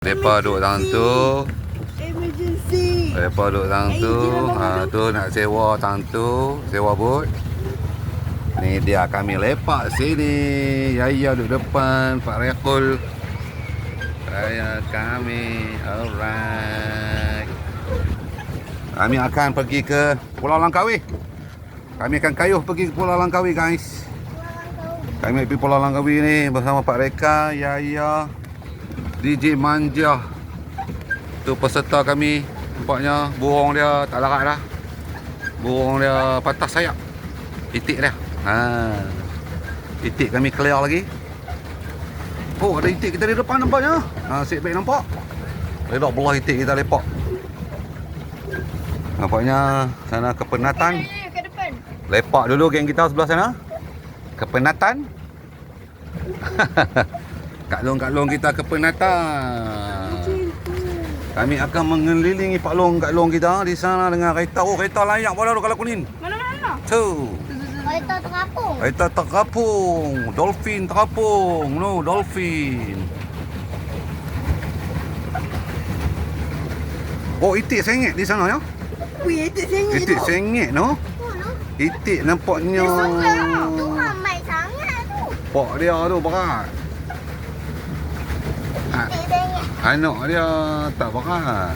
Mereka duduk dalam tu. Emergency. Mereka duduk dalam tu. Ha, tu nak sewa dalam tu. Sewa bot. Ni dia kami lepak sini. Yaya duduk depan. Pak Rekul. Saya kami. Alright. Kami akan pergi ke Pulau Langkawi. Kami akan kayuh pergi ke Pulau Langkawi guys. Kami pergi Pulau Langkawi ni bersama Pak Reka, Yaya, DJ Manja. Tu peserta kami nampaknya burung dia tak larat dah. Burung dia patah sayap. Itik dia. Ha. Itik kami clear lagi. Oh, ada itik kita di depan nampaknya. Ha, sik baik nampak. Ledak belah itik kita lepak. Nampaknya sana kepenatan. Lepak dulu geng kita sebelah sana. Kepenatan. Kak Long, Kak Long kita kepenatan. Kami akan mengelilingi Pak Long, Kak Long kita di sana dengan kereta. Oh, kereta layak pada tu kalau kuning. Mana mana? Tu. Kereta terapung. Kereta terkapung. Dolphin terkapung. No, dolphin. Oh, itik sengit di sana ya. Wih, itu sengit Itik sengit no. Itik nampaknya. Tu ramai sangat tu. Pak dia tu berat. Sengit. anak dia tak berat.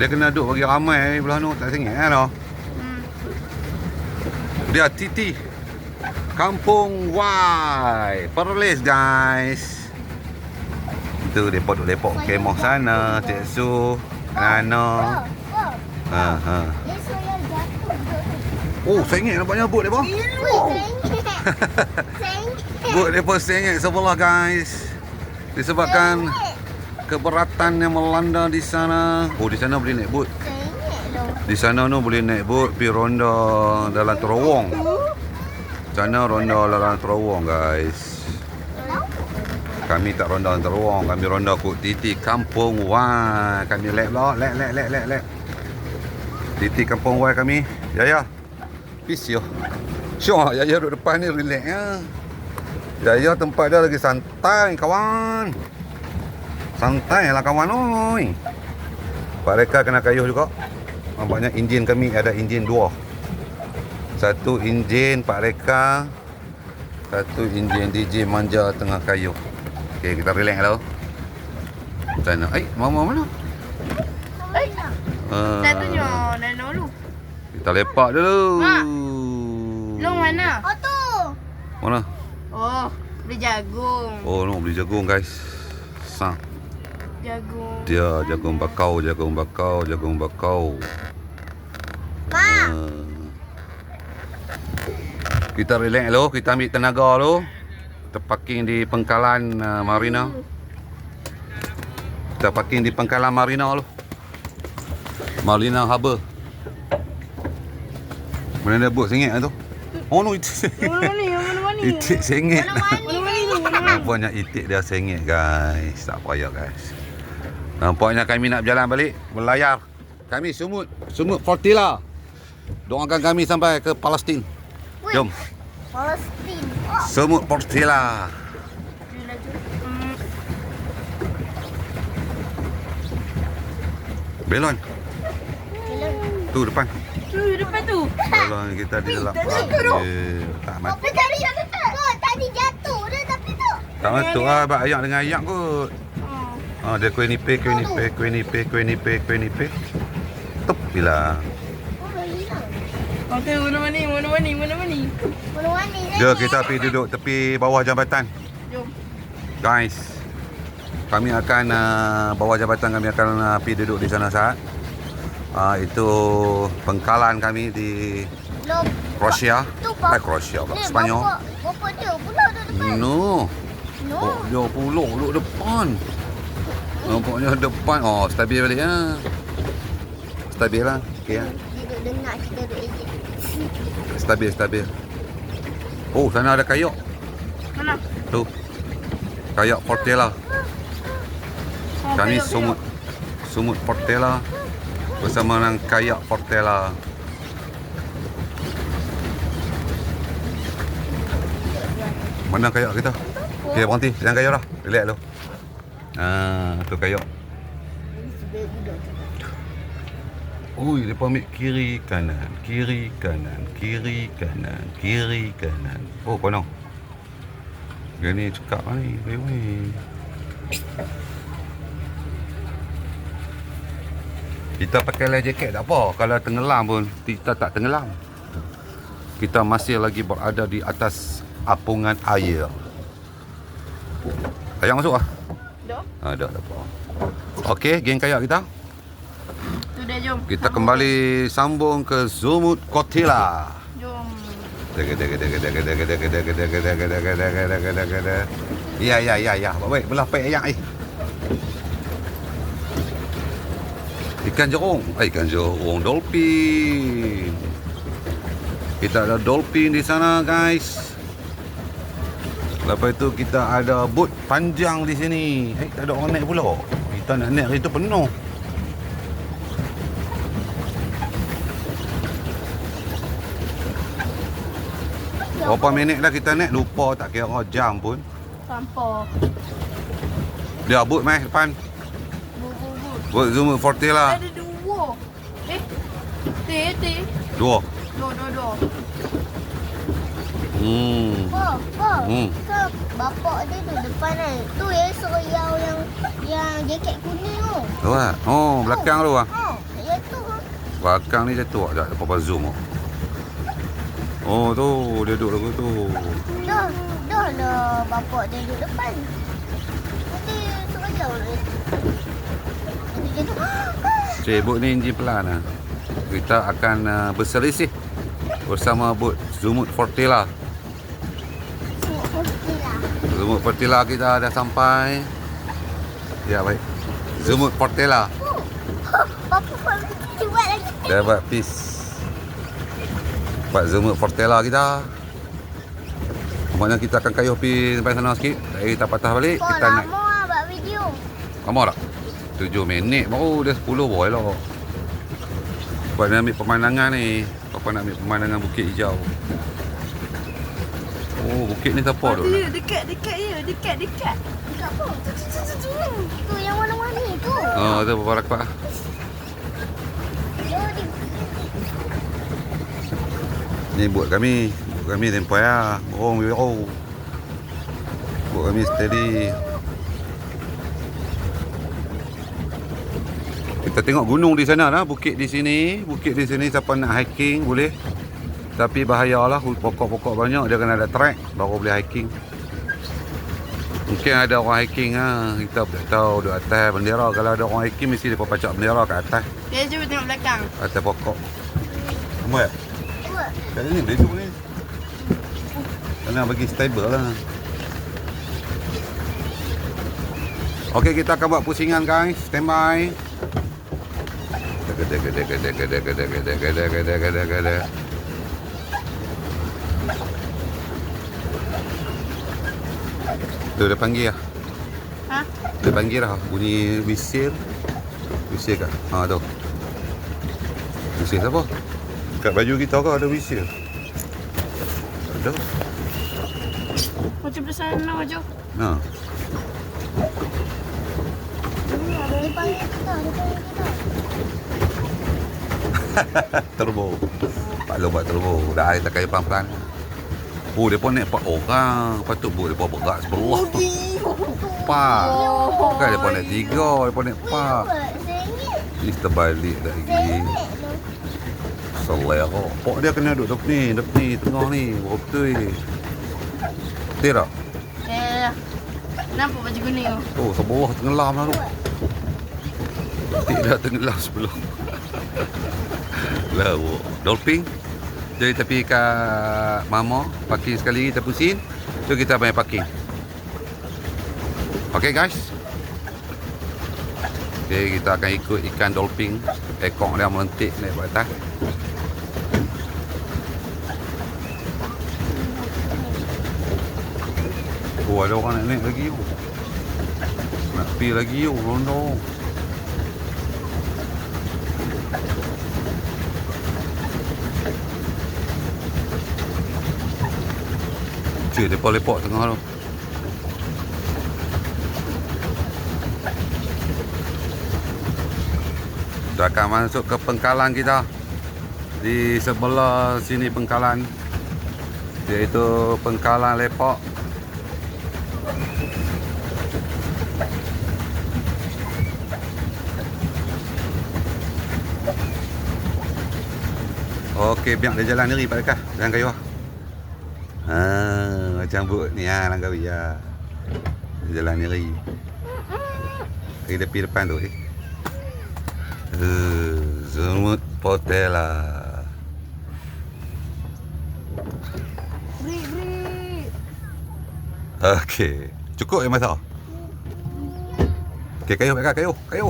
Dia kena duduk bagi ramai belah tu tak sengit kan tu. Hmm. Dia Titi. Kampung Y. Perlis guys. Itu dia duduk lepok kemah sana. Cik Su. Nana. Oh, Ha, ha. Oh, sengit nampaknya bot dia Wih, sengit. Sengit. Bot dia pun sengit sebelah guys. Disebabkan keberatan yang melanda di sana. Oh, di sana boleh naik bot. Di sana tu boleh naik bot pergi ronda dalam terowong. Sana ronda dalam terowong guys. Kami tak ronda dalam terowong, kami ronda kut titi kampung Y. Kami lek lah, lek lek lek lek lek. Titi kampung Y kami. Ya ya. Peace yo. Syok ya ya duduk depan ni relax ya. Ya ya tempat dia lagi santai kawan. Santai lah kawan oi. Pak Reka kena kayuh juga. Nampaknya enjin kami ada enjin dua. Satu enjin Pak Reka. Satu enjin DJ Manja tengah kayuh. Okey, kita relax dulu. Sana. Eh, mama mana? Eh, Uh, satunya nano lu. Kita lepak dulu. Mak. Long mana? Oh tu. Mana? Oh, beli jagung. Oh, no, beli jagung guys. Sa. Jagung. Dia jagung bakau, jagung bakau, jagung bakau. Ma. Uh, kita relax dulu, kita ambil tenaga dulu. Kita parking di pengkalan uh, Marina. Kita parking di pengkalan Marina dulu. Marina Harbour. Mana ada bot sengit tu? Oh no, itik sengit. Mana ni? Mana mana? Itik sengit. Mana ni? Nampaknya itik dia sengit guys. Tak payah guys. Nampaknya kami nak berjalan balik. Berlayar. Kami sumut. Sumut Fortila. Doakan kami sampai ke Palestin. Jom. Palestin. Oh. Sumut Fortila. Belon. Tu depan. Tu depan tu. Belon kita di dalam. Tadi tu. Eh, Tak mati. Apa tadi yang dekat? Oh, tadi jatuh dia tapi tu. Tak masuk lah. Abang ayak dengan ayak kot. Oh. Dia kuih nipih, kuih nipih, kuih nipih, kuih nipih, kuih nipih. Tep bila. Okey, mana mana? Mana mana? Mana mana? Mana mana? Dia kita pergi duduk tepi bawah jambatan. Jom. Guys, kami akan uh, bawah jabatan kami akan uh, pergi duduk di sana saat. Uh, itu pengkalan kami di. Croatia. Eh, Croatia pula. Spanyol. Bapak, bapak dia pula depan. No. No. Oh, dia pulak duduk depan. Nampaknya depan. Oh, stabil balik ya. Stabil lah. Okey ya. Dia duduk dengar kita duduk ejek. Stabil, stabil. Oh, sana ada kayak. Mana? Tu. Kayak Portela. Oh, Kami kayak- sumut sumut Portela bersama dengan kayak Portela. Mana kayak kita? Okey, berhenti. Jangan kayak dah. Relax dulu. Ah, tu juga. Ui, dia ambil kiri kanan, kiri kanan, kiri kanan, kiri kanan. Oh, kono. Dia ni cekak ni, weh Kita pakai life jacket tak apa. Kalau tenggelam pun, kita tak tenggelam. Kita masih lagi berada di atas apungan air. Ayang masuk ah? Dok. Ha, dah apa. Okey, geng kayak kita. Tu dia jom. Kita kembali sambung ke Zumut Kotila. Jom. Dega dega dega dega dega dega dega dega dega dega dega dega dega dega. Ya ya ya ya. Baik belah pai ayam eh. Ikan jerung. Eh, ikan jerung dolphin. Kita ada dolphin di sana guys. Lepas itu kita ada boat panjang di sini. Eh, tak ada orang naik pula. Kita nak naik itu penuh. Berapa minit dah kita naik lupa tak kira jam pun. Sampah. Dia boot mai depan. Boot zoom 40 lah. Ada dua. Eh. Teh teh. Dua. Dua dua dua. Hmm. Pa, pa. Hmm. Ke bapak dia tu depan kan. Tu esok yang yang yang jaket kuning tu. Tu lah. Oh, belakang tu lah. Ha, ya tu. Belakang ni jatuh tak ada apa-apa zoom oh. Oh tu, dia duduk lagu tu. Dah, dah lah bapak dia duduk depan. Nanti esok lah. Cik, boot ni enjin pelan lah. Kita akan uh, berselisih bersama boot Zumut Fortila. Zumut Fortila kita dah sampai. Ya, baik. Zumut Fortila. Papa buat peace. Dapat Zumut Fortela kita. Maknanya kita akan kayuh pergi sampai sana sikit. Dari kita patah balik. Kau kita lama lah buat video. Lama tak? 7 minit baru. Dah 10 boy lah. Sebab nak ambil pemandangan ni. Papa nak ambil pemandangan Bukit Hijau. Oh, bukit ni siapa tu? Ya, dekat, dekat ya. Dekat, dekat. Dekat apa? Tu, tu, tu, tu, yang warna-warni tu. Oh, tu. Dia di Ni buat kami. Buat kami tempoh ya. Borong biru. Buat kami steady. Kita tengok gunung di sana lah. Bukit di sini. Bukit di sini siapa nak hiking boleh. Tapi bahayalah. Pokok-pokok banyak. Dia kena ada track. Baru boleh hiking. Mungkin ada orang hiking ha. Kita tak tahu di atas bendera. Kalau ada orang hiking mesti dia pacak bendera kat atas. Dia cuba tengok belakang. Atas pokok. Kamu ya? Cuba. Kat sini boleh duduk ni. Kena bagi stable lah. Okey, kita akan buat pusingan guys. Stand by. Gede gede gede gede gede gede gede gede gede gede. Tu dia panggil lah. Ha? Dia panggil lah. Bunyi wisil. Wisil kat. Ha tu. Wisil siapa? Kat baju kita kau ada wisil. Ada. Macam pesan nak macam. Ha. Dia panggil kita, dia panggil kita. Turbo. Pak Long buat turbo. Dah ada tak kaya pelan-pelan. Oh, dia pun naik empat orang. Patut buat dia pun berat sebelah tu. Empat. Kan dia pun naik tiga. Dia pun naik empat. Sengit. Ni terbalik lagi. Tu. Selera. Pok dia kena duduk duduk ni. Duduk ni. Tengah ni. Betul ni. Betul tak? Eh, nampak baju kuning tu? Oh, sebelah tenggelam lah tu. Tidak tenggelam sebelum. Lawa. Dolphin. Jadi tepi kat Mama. Parking sekali kita pusing. Tu kita main parking. Okay guys. Okay, kita akan ikut ikan dolphin. Ekor dia melentik naik ke atas. Oh, ada orang nak naik lagi. Oh. Nak pergi lagi oh, rondo. Cik, lepak-lepak tengah tu. Kita akan masuk ke pengkalan kita. Di sebelah sini pengkalan. Iaitu pengkalan lepak. Okey, biar dia jalan ni Pak Dekat. Jangan kayu. Ha, macam but ni ha, Langkawi ya. Dia jalan ni. Di tepi depan tu eh. Uh, Zumut Potela. Break, break. Okey. Cukup yang masak. Okey, kayu belakang kayu. Kayu.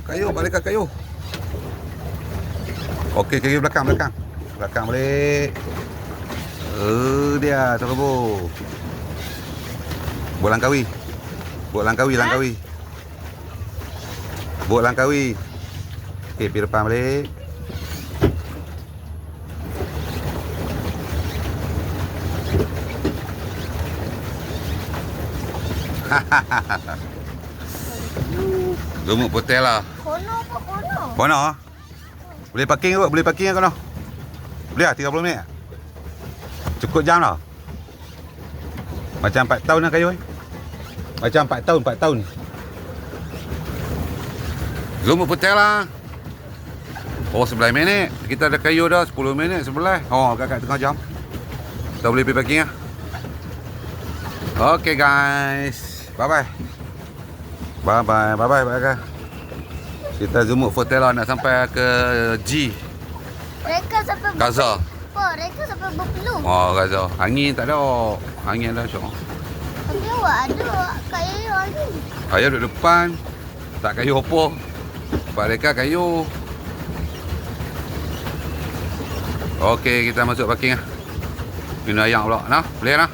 Kayu balik kayu. Okey, kayu belakang belakang. Belakang balik. Oh, dia terbu. Buat langkawi. Buat langkawi, langkawi. Buat langkawi. Okey, pergi depan balik. Lumut putih lah. Kono apa kono? Mana? Boleh parking kot, boleh parking kan? Boleh lah, 30 minit. Cukup jam lah. Macam 4 tahun lah kayu eh. Macam 4 tahun, 4 tahun. Lumut putih lah. Oh, 11 minit. Kita ada kayu dah, 10 minit, 11. Oh, agak-agak tengah jam. Kita boleh pergi parking lah. Okay guys. Bye-bye. Bye-bye. Bye-bye, bye-bye. Kita zoom out Fortella nak sampai ke G Mereka sampai Gaza. Apa? Mereka sampai berpeluh. Oh Gaza. Angin tak ada. Angin ada syok. Tapi awak ada kat Yayo ni. Ayah duduk depan. Tak kayu apa. Pak Reka kayu. Okey, kita masuk parking lah. Minum ayam pula. Nah, boleh nah.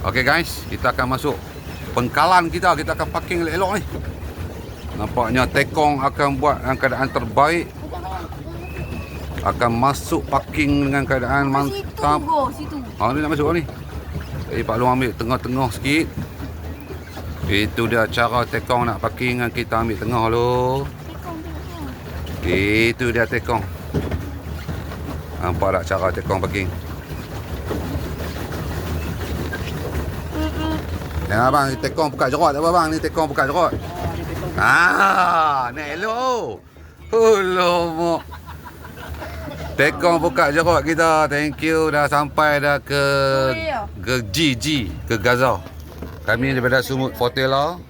Okey guys, kita akan masuk pengkalan kita. Kita akan parking elok-elok ni. Nampaknya Tekong akan buat dalam keadaan terbaik. Akan masuk parking dengan keadaan mantap. go, situ. Ha ni nak masuk ni. Jadi Pak Long ambil tengah-tengah sikit. Itu dia cara tekong nak parking dengan kita ambil tengah lo. Itu dia tekong. Nampak tak cara tekong parking? Jangan abang, ni tekong buka jerot apa bang? Ni tekong buka jerot. Ah, ni elok. Alamak. Tekong buka jerot kita. Thank you dah sampai dah ke ke G G ke Gaza. Kami daripada Sumut Fortella,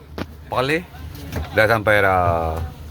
Paleh dah sampai dah.